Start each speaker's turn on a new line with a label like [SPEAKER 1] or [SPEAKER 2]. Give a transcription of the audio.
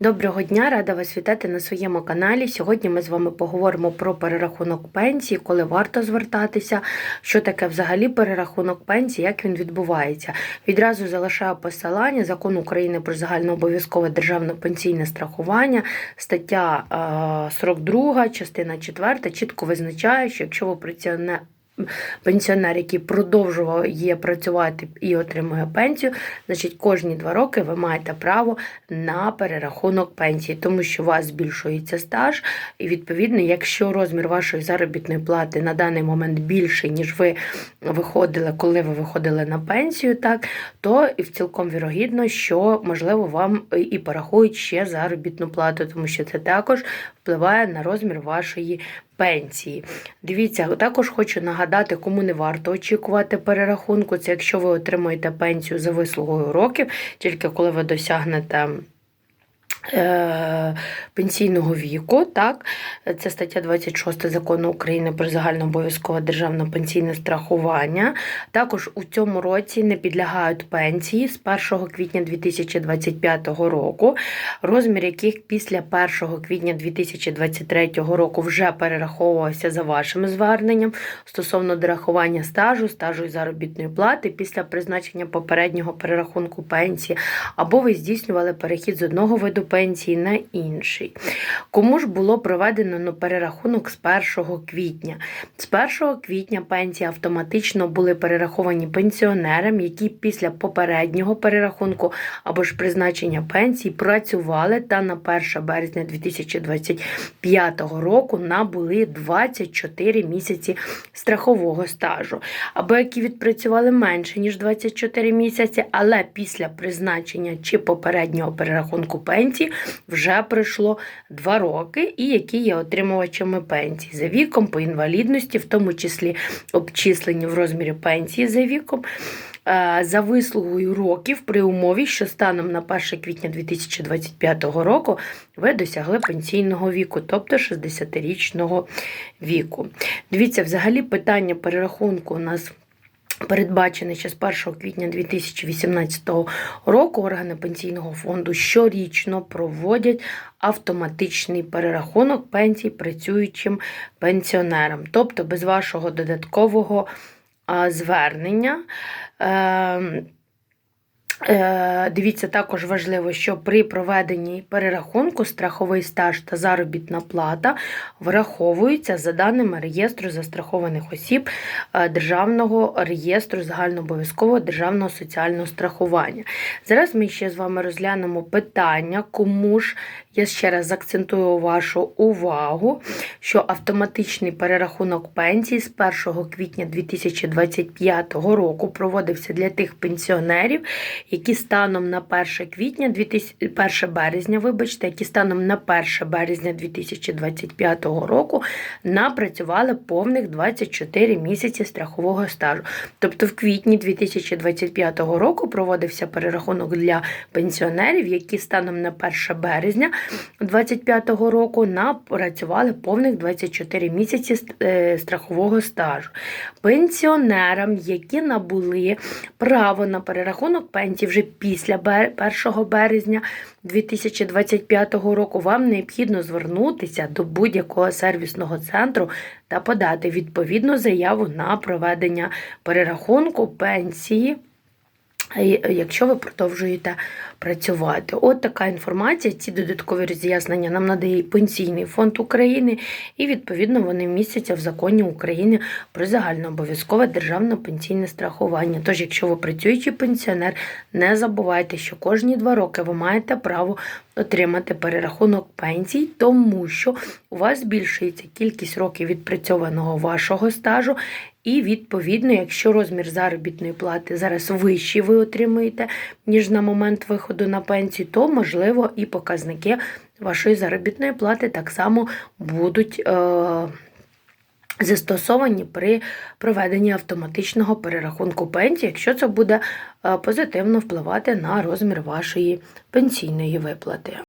[SPEAKER 1] Доброго дня, рада вас вітати на своєму каналі. Сьогодні ми з вами поговоримо про перерахунок пенсії, коли варто звертатися, що таке взагалі перерахунок пенсії, як він відбувається. Відразу залишаю посилання закон України про загальнообов'язкове державне пенсійне страхування, стаття е, 42, частина 4 чітко визначає, що якщо ви пенсіонер, який продовжує працювати і отримує пенсію, значить кожні два роки ви маєте право на перерахунок пенсії, тому що у вас збільшується стаж, і відповідно, якщо розмір вашої заробітної плати на даний момент більший, ніж ви виходили, коли ви виходили на пенсію, так то і цілком вірогідно, що можливо вам і порахують ще заробітну плату, тому що це також впливає на розмір вашої пенсії. Дивіться, також хочу нагадати, кому не варто очікувати перерахунку. Це якщо ви отримуєте пенсію за вислугою років, тільки коли ви досягнете. Е, Пенсійного віку, так, це стаття 26 закону України про загальнообов'язкове державне пенсійне страхування. Також у цьому році не підлягають пенсії з 1 квітня 2025 року, розмір яких після 1 квітня 2023 року вже перераховувався за вашим зверненням стосовно дорахування стажу, стажу і заробітної плати після призначення попереднього перерахунку пенсії, або ви здійснювали перехід з одного виду пенсії на інший. Кому ж було проведено ну, перерахунок з 1 квітня? З 1 квітня пенсії автоматично були перераховані пенсіонерам, які після попереднього перерахунку або ж призначення пенсії працювали та на 1 березня 2025 року набули 24 місяці страхового стажу, або які відпрацювали менше ніж 24 місяці, але після призначення чи попереднього перерахунку пенсії вже пройшло 2 роки, і які є отримувачами пенсії за віком, по інвалідності, в тому числі обчислені в розмірі пенсії за віком. е, За вислугою років при умові, що станом на 1 квітня 2025 року ви досягли пенсійного віку, тобто 60-річного віку. Дивіться, взагалі питання перерахунку у нас Передбачений ще з 1 квітня 2018 року органи пенсійного фонду щорічно проводять автоматичний перерахунок пенсій працюючим пенсіонерам, тобто без вашого додаткового звернення. Е, Дивіться, також важливо, що при проведенні перерахунку страховий стаж та заробітна плата враховуються за даними реєстру застрахованих осіб е, Державного реєстру загальнообов'язкового державного соціального страхування. Зараз ми ще з вами розглянемо питання, кому ж я ще раз акцентую вашу увагу, що автоматичний перерахунок пенсії з 1 квітня 2025 року проводився для тих пенсіонерів, які станом на 1 квітня 2000, 1 березня, вибачте, які станом на 1 березня 2025 року напрацювали повних 24 місяці страхового стажу. Тобто в квітні 2025 року проводився перерахунок для пенсіонерів, які станом на 1 березня 2025 року напрацювали повних 24 місяці е, страхового стажу. Пенсіонерам, які набули право на перерахунок пенсії вже після 1 березня 2025 року, вам необхідно звернутися до будь-якого сервісного центру та подати відповідну заяву на проведення перерахунку пенсії. Е, Якщо ви продовжуєте працювати, от така інформація. Ці додаткові роз'яснення нам надає Пенсійний фонд України, і відповідно вони містяться в законі України про загальнообов'язкове державне пенсійне страхування. Тож, якщо ви працюючий пенсіонер, не забувайте, що кожні два роки ви маєте право отримати перерахунок пенсій, тому що у вас збільшується кількість років відпрацьованого вашого стажу. І відповідно, якщо розмір заробітної плати зараз вищий ви отримуєте, ніж на момент виходу на пенсію, то можливо і показники вашої заробітної плати так само будуть. Е- Застосовані при проведенні автоматичного перерахунку пенсії, якщо це буде е, позитивно впливати на розмір вашої пенсійної виплати.